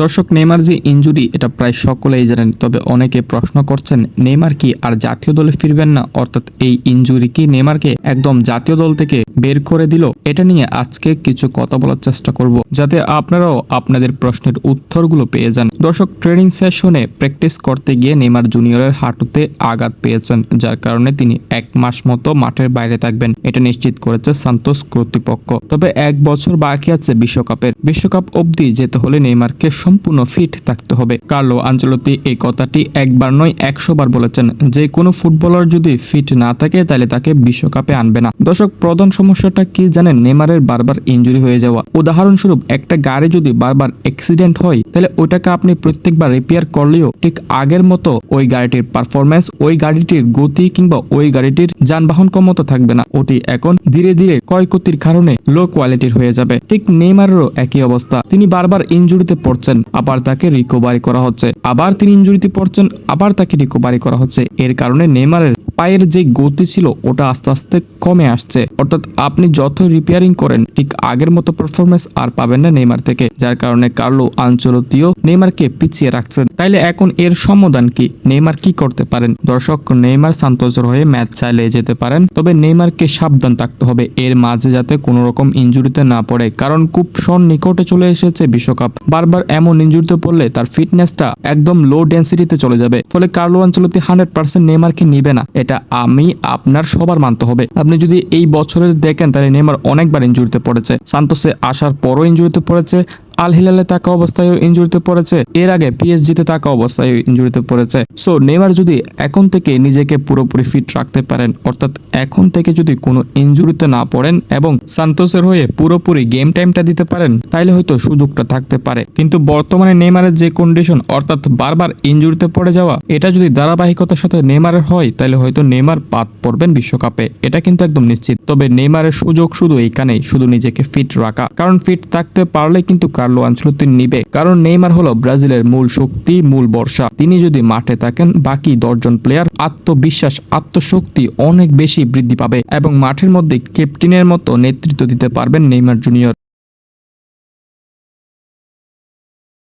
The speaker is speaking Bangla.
দর্শক, নেইমার যে ইনজুরি, এটা প্রায় সকলেই জানেন। তবে অনেকে প্রশ্ন করছেন, নেইমার কি আর জাতীয় দলে ফিরবেন না? অর্থাৎ এই ইনজুরি কি নেইমারকে একদম জাতীয় দল থেকে বের করে দিল? এটা নিয়ে আজকে কিছু কথা বলার চেষ্টা করব, যাতে আপনারাও আপনাদের প্রশ্নের উত্তরগুলো পেয়ে যান। দর্শক ট্রেনিং সেশনে প্র্যাকটিস করতে গিয়ে নেইমার জুনিয়রের হাঁটুতে আঘাত পেয়েছেন, যার কারণে তিনি এক মাস মতো মাঠের বাইরে থাকবেন। এটা নিশ্চিত করেছে সান্তোস কর্তৃপক্ষ। তবে এক বছর বাকি আছে বিশ্বকাপের। বিশ্বকাপ অবধি যেতে হলে নেইমারকে সম্পূর্ণ ফিট থাকতে হবে। কার্লো আঞ্চলতি এই কথাটি একবার নয়, একশো বার বলেছেন। যে কোনো ফুটবলার যদি ফিট না থাকে, তাহলে তাকে বিশ্বকাপে আনবে না। দর্শক, প্রধান সমস্যাটা কি জানেন? নেইমারের বারবার ইনজুরি হয়ে যাওয়া। উদাহরণস্বরূপ, একটা গাড়ি যদি বারবার অ্যাক্সিডেন্ট হয়, তাহলে ওইটাকে আপনি প্রত্যেকবার রিপেয়ার করলেও ঠিক আগের মতো ওই গাড়িটির পারফরমেন্স ওই গাড়িটির গতি কিংবা ওই গাড়িটির যানবাহন ক্ষমতা থাকবে না। ওটি এখন ধীরে ধীরে ক্ষয়ক্ষতির কারণে লো কোয়ালিটির হয়ে যাবে। ঠিক নেইমারেরও একই অবস্থা। তিনি বারবার ইনজুরিতে পড়ছেন। আবার তাকে রিকোভারি করা হচ্ছে। আবার তিনি ইঞ্জুরিতে পড়ছেন, আবার তাকে রিকোভারি করা হচ্ছে। এর কারণে নেইমারের পায়ের যে গতি ছিল, ওটা আস্তে আস্তে কমে আসছে। অর্থাৎ আপনি যত রিপেয়ারিং করেন, ঠিক আগের মতো পারফরমেন্স আর পাবেন না নেইমার থেকে, যার কারণে কার্লো আঞ্চলতিও নেইমারকে পিছিয়ে রাখছেন। তাইলে এখন এর সমাধান কি? নেইমার কি করতে পারেন? দর্শক, নেইমার সান্তোসের হয়ে ম্যাচ চালিয়ে যেতে পারেন, তবে নেইমারকে সাবধান থাকতে হবে। এর মাঝে যাতে কোনো রকম ইনজুরিতে না পড়ে, কারণ খুব সন নিকটে চলে এসেছে বিশ্বকাপ। বারবার এমন ইনজুরিতে পড়লে তার ফিটনেসটা একদম লো ডেন্সিটিতে চলে যাবে। ফলে কার্লো আঞ্চলতি হান্ড্রেড পার্সেন্ট নেইমারকে নিবে না। এটা আমি আপনার সবার মানতে হবে। আপনি যদি এই বছরের দেখেন, তাহলে নেমার অনেকবার ইঞ্জুরিতে পড়েছে। সান্তোসে আসার পরও ইঞ্জুরিতে পড়েছে। আল হিলালে থাকা অবস্থায়ও ইনজুরিতে পড়েছে। এর আগে পিএসজিতে থাকা অবস্থায় ইনজুরিতে পড়েছে। সো, নেইমার যদি এখন থেকে নিজেকে পুরোপুরি ফিট রাখতে পারেন, অর্থাৎ এখন থেকে যদি কোনো ইনজুরিতে না পড়েন এবং সান্তোসের হয়ে পুরোপুরি গেম টাইমটা দিতে পারেন, তাইলে হয়তো সুযোগটা থাকতে পারে। কিন্তু বর্তমানে নেইমারের যে কন্ডিশন, অর্থাৎ বারবার ইনজুরিতে পড়ে যাওয়া, এটা যদি ধারাবাহিকতার সাথে নেইমারের হয় তাহলে হয়তো নেইমার বাদ পড়বেন বিশ্বকাপে। এটা কিন্তু একদম নিশ্চিত। তবে নেইমারের সুযোগ শুধু এইখানেই, শুধু নিজেকে ফিট রাখা। কারণ ফিট থাকতে পারলে কিন্তু কার্লো আঞ্চলতি নিবে। কারণ নেইমার হলো ব্রাজিলের মূল শক্তি, মূল বর্ষা। তিনি যদি মাঠে থাকেন, বাকি দশজন প্লেয়ার আত্মবিশ্বাস, আত্মশক্তি অনেক বেশি বৃদ্ধি পাবে এবং মাঠের মধ্যে ক্যাপ্টেনের মতো নেতৃত্ব দিতে পারবেন নেইমার জুনিয়র